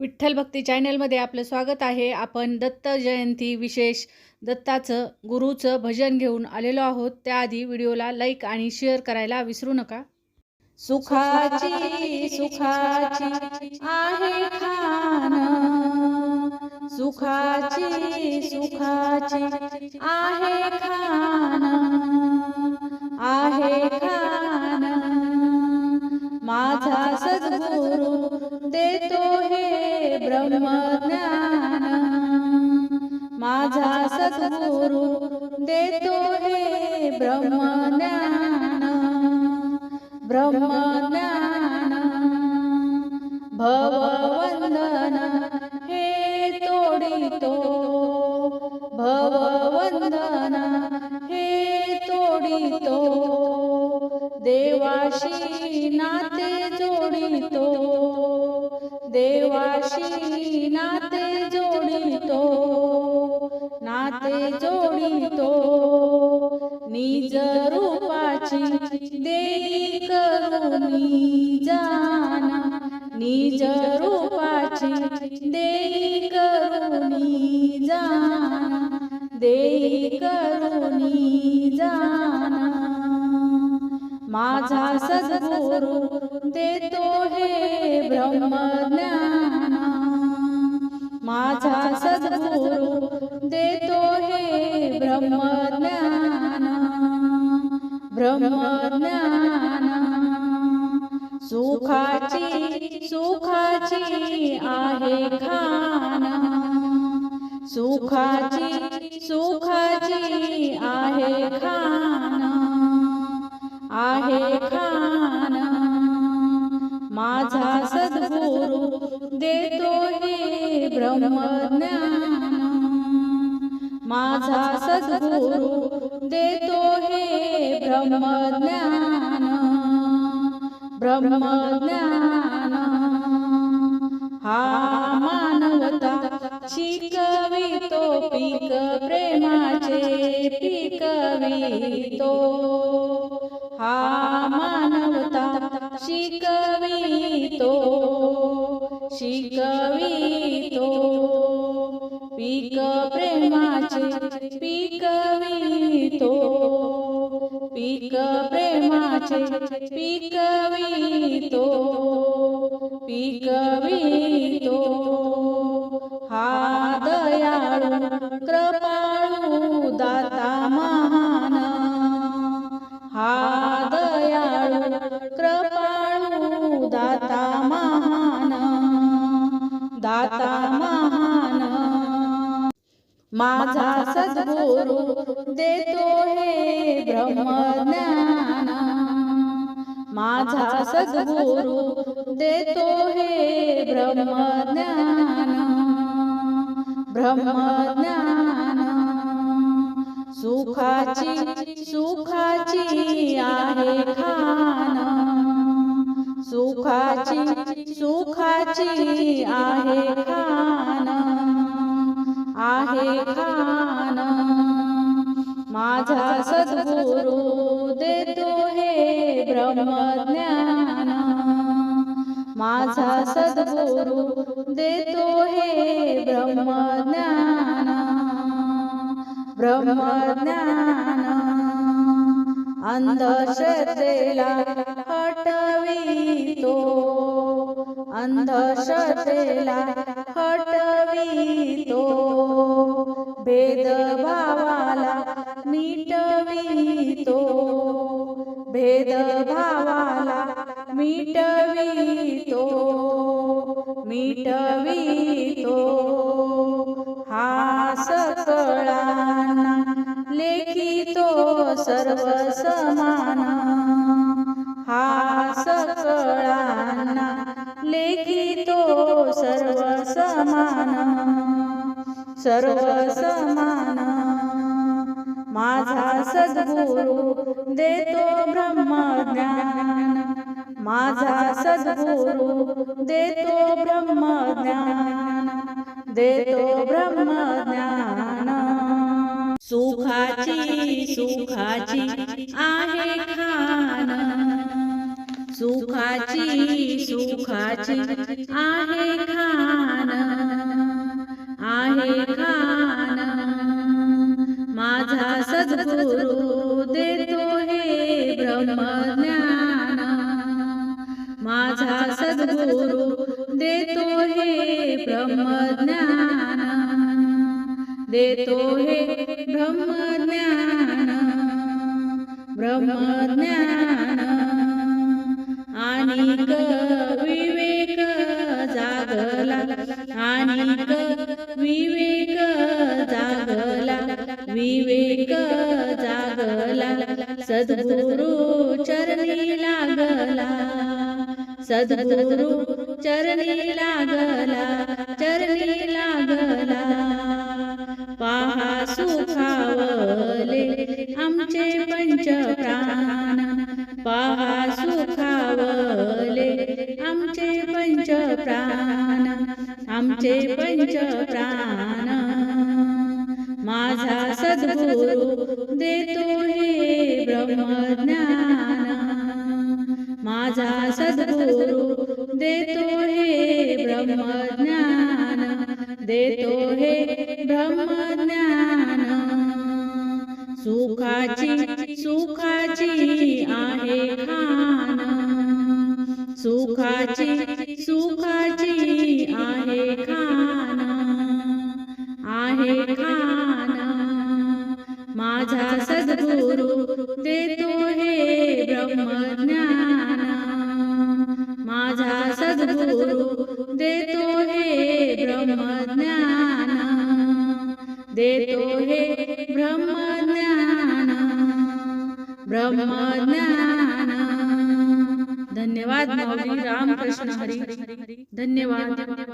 विठ्ठल भक्ती चॅनलमध्ये आपलं स्वागत आहे. आपण दत्त जयंती विशेष दत्ताचं गुरुचं भजन घेऊन आलेलो आहोत. त्याआधी व्हिडिओला लाईक आणि शेअर करायला विसरू नका. सुखाची सुखाची आहे खान. सुखाची सुखाची आहे खान. आहे खान. माझा ब्रह्मज्ञान भववंदन हे तोडितो भववंदन हे तोडितो देवाशी नाते जोडितो देवाशी नाते जोडितो नाते जोडितो निज रूपाची देई देई करुणी जाना. माझा सद्गुरु देतो हे ब्रह्मज्ञान. माझा सद्गुरु देतो हे ब्रह्मज्ञान. ब्रह्मज्ञान. सुखाची सुखाची आहे खाना. सुखाची सुखाची आहे खान आहे खान. माझा सद्गुरु देतो हे ब्रह्मज्ञान. माझा सद्गुरु देतो हे ब्रह्मज्ञान. ब्रह्मज्ञान. हा शिकवितो पीक प्रेमाचे पिकवितो हा मानवता शिकवितो शिकवितो पीक प्रेमाचे पिकवितो पीक प्रेमाचे पिकवितो पिकवितो माझा सद्गुरु देतो हे ब्रह्मज्ञान. माझा सद्गुरु देतो हे ब्रह्मज्ञान. ब्रह्मज्ञान. सुखाची सुखाची आहे खान. सुखाची सुखाची आहे खान. आहे खान माझा सद्गुरु देतो हे ब्रह्मज्ञान. माझा सद्गुरु देतो हे ब्रह्मज्ञान. ब्रह्मज्ञान. अंधश्रद्धेला हटवितो. अंधश्रद्धेला करीतो भेदभावाला मिटवितो भेदभावाला मिटवितो मिटवितो. हा सकळाना लेखितो सर्व समान हा सकळाना लेखितो समान सर्व समान माझा सद्गुरु देतो ब्रह्मज्ञान. माझा सद्गुरु देतो ब्रह्मज्ञान. देतो ब्रह्मज्ञान. सुखाची सुखाची आहे खान. सुखाची सुखाची आहे खान. माझा सद्गुरु देतो हे ब्रह्मज्ञान. माझा सद्गुरु देतो हे ब्रह्मज्ञान. देतो हे ब्रह्मज्ञान. ब्रह्मज्ञान. आणि कवी सद्गुरु चरणी लागला चरणी लागला. पहा सुखावले आमचे पंच प्राण पहा सुखावले आमचे पंच प्राण आमचे पंच प्राण माझा सद्गुरु सुखाची सुखाची आहे खान सुखाची सुखाची आहे खान. आहे खान. माझा सद्गुरु देतो हे ब्रह्मज्ञान. माझा सद्गुरु देतो हे ब्रह्मज्ञान. देतो हे ब्रह्मज्ञान. धन्यवाद रामकृष्ण हरी. धन्यवाद.